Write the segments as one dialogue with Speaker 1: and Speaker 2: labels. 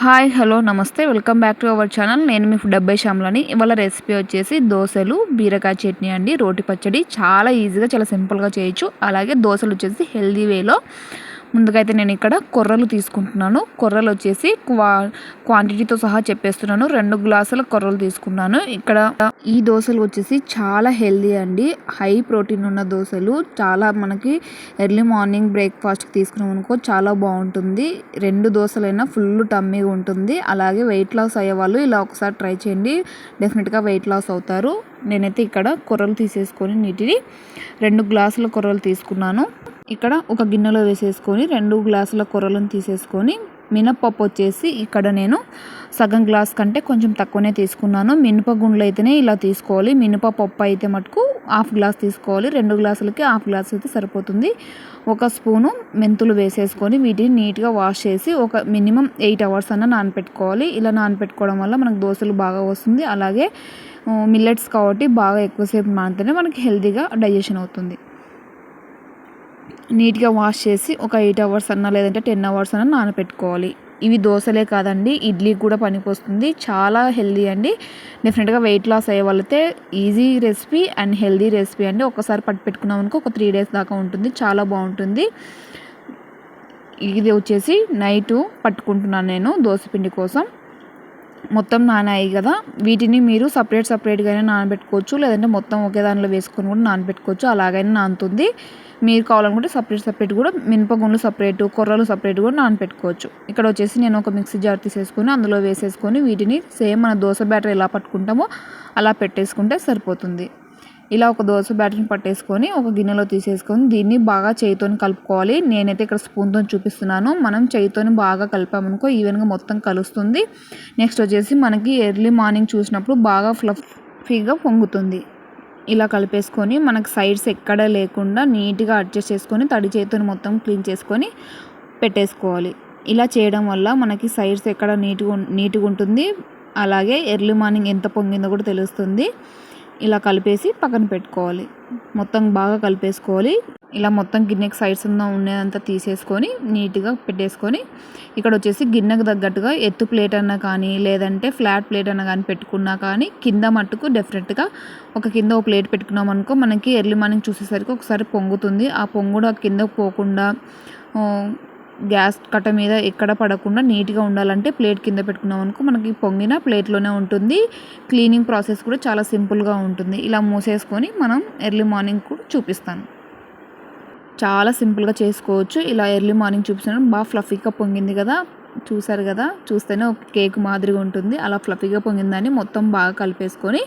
Speaker 1: Hi hello నమస్తే. Welcome back to our channel. నేను మీ డెబ్బై శ్యామ్లని. ఇవాళ రెసిపీ వచ్చేసి దోశలు బీరకాయ చట్నీ అండి రోటి పచ్చడి. చాలా ఈజీగా చాలా సింపుల్గా చేయొచ్చు. అలాగే దోశలు వచ్చేసి హెల్దీ వేలో. ముందుకైతే నేను ఇక్కడ కొర్రలు తీసుకుంటున్నాను. కొర్రలు వచ్చేసి క్వా క్వాంటిటీతో సహా చెప్పేస్తున్నాను. రెండు గ్లాసుల కొర్రలు తీసుకున్నాను. ఇక్కడ ఈ దోశలు వచ్చేసి చాలా హెల్దీ అండి. హై ప్రోటీన్ ఉన్న దోశలు. చాలా మనకి ఎర్లీ మార్నింగ్ బ్రేక్ఫాస్ట్ తీసుకున్నాం అనుకో చాలా బాగుంటుంది. రెండు దోశలైనా ఫుల్ టమ్మీగా ఉంటుంది. అలాగే వెయిట్ లాస్ అయ్యే వాళ్ళు ఇలా ఒకసారి ట్రై చేయండి. డెఫినెట్గా వెయిట్ లాస్ అవుతారు. నేనైతే ఇక్కడ కొర్రలు తీసేసుకొని నీటిని రెండు గ్లాసుల కొర్రలు తీసుకున్నాను. ఇక్కడ ఒక గిన్నెలో వేసేసుకొని రెండు గ్లాసుల కూరలను తీసేసుకొని మినప్పప్పు వచ్చేసి ఇక్కడ నేను సగం గ్లాస్ కంటే కొంచెం తక్కువనే తీసుకున్నాను. మినపగుండ్లు అయితేనే ఇలా తీసుకోవాలి. మినపప్పు అయితే మటుకు హాఫ్ గ్లాస్ తీసుకోవాలి. రెండు గ్లాసులకి హాఫ్ గ్లాస్ అయితే సరిపోతుంది. ఒక స్పూను మెంతులు వేసేసుకొని వీటిని నీట్గా వాష్ చేసి ఒక మినిమం ఎయిట్ అవర్స్ అన్న నానపెట్టుకోవాలి. ఇలా నానపెట్టుకోవడం వల్ల మనకు దోశలు బాగా వస్తుంది. అలాగే మిల్లెట్స్ కాబట్టి బాగా ఎక్కువసేపు నానితేనే మనకి హెల్తీగా డైజెషన్ అవుతుంది. నీట్గా వాష్ చేసి ఒక ఎయిట్ అవర్స్ అన్నా లేదంటే టెన్ అవర్స్ అన్నా నానపెట్టుకోవాలి. ఇవి దోశలే కాదండి ఇడ్లీ కూడా పనికొస్తుంది. చాలా హెల్దీ అండి. డెఫినెట్గా వెయిట్ లాస్ అయ్యే వాళ్ళతే easy recipe and healthy recipe అండి. ఒకసారి పట్టు పెట్టుకున్నాం అనుకో ఒక త్రీ డేస్ దాకా ఉంటుంది చాలా బాగుంటుంది. ఇది వచ్చేసి నైటు పట్టుకుంటున్నాను నేను దోశపిండి కోసం. మొత్తం నానాయి కదా. వీటిని మీరు సపరేట్ సపరేట్గానే నానబెట్టుకోవచ్చు. లేదంటే మొత్తం ఒకే దానిలో వేసుకొని కూడా నానబెట్టుకోవచ్చు. అలాగైనా నానుతుంది. మీరు కావాలనుకుంటే సపరేట్ సపరేట్ కూడా మినపగుండ్లు సపరేట్ కొర్రలు సపరేట్ కూడా నానపెట్టుకోవచ్చు ఇక్కడ వచ్చేసి నేను ఒక మిక్సీ జార్ తీసేసుకొని అందులో వేసేసుకొని వీటిని సేమ్ మన దోశ బ్యాటర్ ఎలా పట్టుకుంటామో అలా పెట్టేసుకుంటే సరిపోతుంది. ఇలా ఒక దోశ బ్యాటర్ని పట్టేసుకొని ఒక గిన్నెలో తీసేసుకొని దీన్ని బాగా చేయితో కలుపుకోవాలి. నేనైతే ఇక్కడ స్పూన్తో చూపిస్తున్నాను. మనం చేయితో బాగా కలిపామనుకో ఈవెన్గా మొత్తం కలుస్తుంది. నెక్స్ట్ వచ్చేసి మనకి ఎర్లీ మార్నింగ్ చూసినప్పుడు బాగా ఫ్లఫీగా పొంగుతుంది. ఇలా కలిపేసుకొని మనకు సైడ్స్ ఎక్కడ లేకుండా నీట్గా అడ్జస్ట్ చేసుకొని తడి చేతితో మొత్తం క్లీన్ చేసుకొని పెట్టేసుకోవాలి. ఇలా చేయడం వల్ల మనకి సైడ్స్ ఎక్కడ నీట్గా నీట్గా ఉంటుంది. అలాగే ఎర్లీ మార్నింగ్ ఎంత పొంగిందో కూడా తెలుస్తుంది. ఇలా కలిపేసి పక్కన పెట్టుకోవాలి. మొత్తం బాగా కలిపేసుకోవాలి. ఇలా మొత్తం గిన్నెకి సైడ్స్ ఉన్న ఉండేదంతా తీసేసుకొని నీట్గా పెట్టేసుకొని ఇక్కడ వచ్చేసి గిన్నెకు తగ్గట్టుగా ఎత్తు ప్లేట్ అన్నా కానీ లేదంటే ఫ్లాట్ ప్లేట్ అన్నా కానీ పెట్టుకున్నా కానీ కింద మట్టుకు డెఫినెట్గా ఒక కింద ఒక ప్లేట్ పెట్టుకున్నాం అనుకో మనకి ఎర్లీ మార్నింగ్ చూసేసరికి ఒకసారి పొంగుతుంది. ఆ పొంగుడు కింద పోకుండా గ్యాస్ కట్ట మీద ఎక్కడ పడకుండా నీట్గా ఉండాలంటే ప్లేట్ కింద పెట్టుకున్నాం అనుకో మనకి పొంగిన ప్లేట్లోనే ఉంటుంది. క్లీనింగ్ ప్రాసెస్ కూడా చాలా సింపుల్గా ఉంటుంది. ఇలా మూసేసుకొని మనం ఎర్లీ మార్నింగ్ కూడా చూపిస్తాను. చాలా సింపుల్గా చేసుకోవచ్చు. ఇలా ఎర్లీ మార్నింగ్ చూపిస్తాను బాగా ఫ్లఫీగా పొంగింది కదా. చూసారు కదా? చూస్తేనే ఒక కేక్ మాదిరిగా ఉంటుంది. అలా ఫ్లఫీగా పొంగిందని మొత్తం బాగా కలిపేసుకొని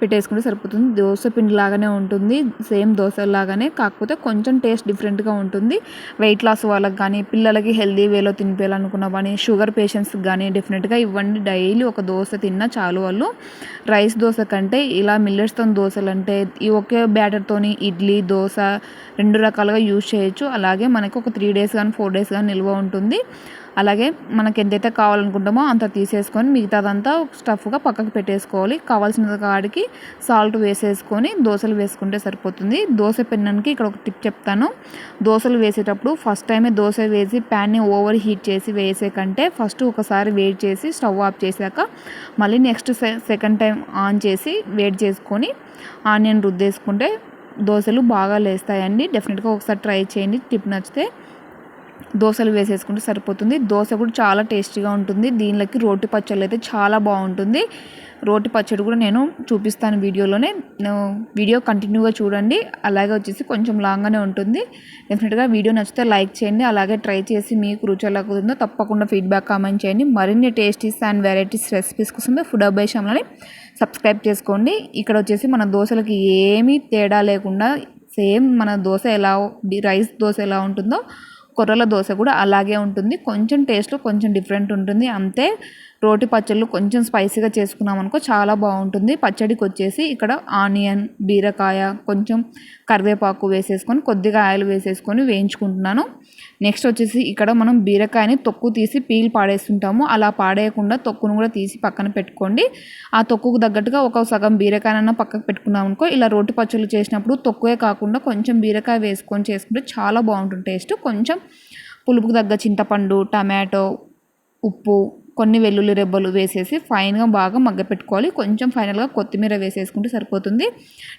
Speaker 1: పెట్టేసుకుంటే సరిపోతుంది. దోశ పిండి లాగానే ఉంటుంది. సేమ్ దోశ లాగానే కాకపోతే కొంచెం టేస్ట్ డిఫరెంట్గా ఉంటుంది. వెయిట్ లాస్ వాళ్ళకి కానీ పిల్లలకి హెల్దీ వేలో తినిపించాలనుకున్న కానీ షుగర్ పేషెంట్స్కి కానీ డెఫినెట్గా ఇవ్వండి. డైలీ ఒక దోశ తిన్నా చాలు వాళ్ళు. రైస్ దోశ కంటే ఇలా మిల్లెట్స్తో దోశలు అంటే ఈ ఒకే బ్యాటర్తోని ఇడ్లీ దోశ రెండు రకాలుగా యూజ్ చేయొచ్చు. అలాగే మనకు ఒక త్రీ డేస్ కానీ ఫోర్ డేస్ కానీ నిల్వ ఉంటుంది. అలాగే మనకి ఎంతైతే కావాలనుకుంటామో అంత తీసేసుకొని మిగతాదంతా స్టఫ్గా పక్కకు పెట్టేసుకోవాలి. కావాల్సిన కాడికి సాల్ట్ వేసేసుకొని దోశలు వేసుకుంటే సరిపోతుంది. దోశ పెన్నానికి ఇక్కడ ఒక టిప్ చెప్తాను. దోశలు వేసేటప్పుడు ఫస్ట్ టైమే దోశ వేసి ప్యాన్ని ఓవర్ హీట్ చేసి వేసే కంటే ఫస్ట్ ఒకసారి వేడి చేసి స్టవ్ ఆఫ్ చేశాక మళ్ళీ నెక్స్ట్ సెకండ్ టైం ఆన్ చేసి వేడి చేసుకొని ఆనియన్ రుద్దేసుకుంటే దోశలు బాగా లేస్తాయండి. డెఫినెట్గా ఒకసారి ట్రై చేయండి. టిప్ నచ్చితే దోశలు వేసేసుకుంటే సరిపోతుంది. దోశ కూడా చాలా టేస్టీగా ఉంటుంది. దీనిలోకి రోటి పచ్చళ్ళు అయితే చాలా బాగుంటుంది. రోటి పచ్చడి కూడా నేను చూపిస్తాను వీడియోలోనే. వీడియో కంటిన్యూగా చూడండి. అలాగే వచ్చేసి కొంచెం లాంగ్గానే ఉంటుంది. డెఫినెట్గా వీడియో నచ్చితే లైక్ చేయండి. అలాగే ట్రై చేసి మీకు రుచి ఎలా కుదిరిందో తప్పకుండా ఫీడ్బ్యాక్ కామెంట్ చేయండి. మరిన్ని టేస్టీస్ అండ్ వెరైటీస్ రెసిపీస్ కోసం ఫుడ్ అబ్బాయి ఛానల్ని సబ్స్క్రైబ్ చేసుకోండి. ఇక్కడ వచ్చేసి మన దోశలకి ఏమీ తేడా లేకుండా సేమ్ మన దోశ ఎలా రైస్ దోశ ఎలా ఉంటుందో కొర్రల దోశ కూడా అలాగే ఉంటుంది. కొంచెం టేస్ట్లో కొంచెం డిఫరెంట్ ఉంటుంది. అంతే రోటి పచ్చళ్ళు కొంచెం స్పైసీగా చేసుకున్నాం అనుకో చాలా బాగుంటుంది. పచ్చడికి వచ్చేసి ఇక్కడ ఆనియన్ బీరకాయ కొంచెం కరివేపాకు వేసేసుకొని కొద్దిగా ఆయిల్ వేసేసుకొని వేయించుకుంటున్నాను. నెక్స్ట్ వచ్చేసి ఇక్కడ మనం బీరకాయని తొక్కు తీసి పీల్ పాడేస్తుంటాము. అలా పాడేయకుండా తొక్కును కూడా తీసి పక్కన పెట్టుకోండి. ఆ తొక్కుకు తగ్గట్టుగా ఒక సగం బీరకాయనన్నా పక్కకు పెట్టుకున్నాం అనుకో ఇలా రోటి పచ్చళ్ళు చేసినప్పుడు తొక్కువే కాకుండా కొంచెం బీరకాయ వేసుకొని చేసుకుంటే చాలా బాగుంటుంది టేస్ట్. కొంచెం పులుపుకు తగ్గ చింతపండు టమాటో ఉప్పు కొన్ని వెల్లుల్లి రెబ్బలు వేసేసి ఫైన్గా బాగా మగ్గ పెట్టుకోవాలి. కొంచెం ఫైనల్గా కొత్తిమీర వేసేసుకుంటే సరిపోతుంది.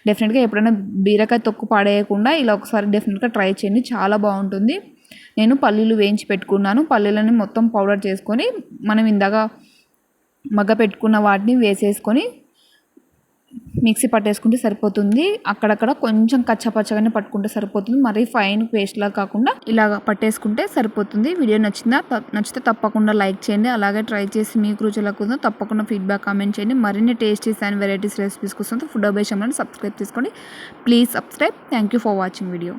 Speaker 1: డెఫినెట్గా ఎప్పుడైనా బీరకాయ తొక్కు పాడేయకుండా ఇలా ఒకసారి డెఫినెట్గా ట్రై చేయండి. చాలా బాగుంటుంది. నేను పల్లీలు వేయించి పెట్టుకున్నాను. పల్లీలని మొత్తం పౌడర్ చేసుకొని మనం ఇందాక మగ్గ పెట్టుకున్న వాటిని వేసేసుకొని మిక్సీ పట్టేసుకుంటే సరిపోతుంది. అక్కడక్కడ కొంచెం కచ్చపచ్చగానే పట్టుకుంటే సరిపోతుంది. మరీ ఫైన్ పేస్ట్లా కాకుండా ఇలా పట్టేసుకుంటే సరిపోతుంది. వీడియో నచ్చిందా? నచ్చితే తప్పకుండా లైక్ చేయండి. అలాగే ట్రై చేసి మీకు రుచిలా కుదిరితే తప్పకుండా ఫీడ్బ్యాక్ కామెంట్ చేయండి. మరిన్ని టేస్టీస్ అండ్ వెరైటీస్ రెసిపీస్ కోసం ఫుడ్ అబేషన్ సబ్స్క్రైబ్ చేసుకోండి. Please subscribe. Thank you for watching video.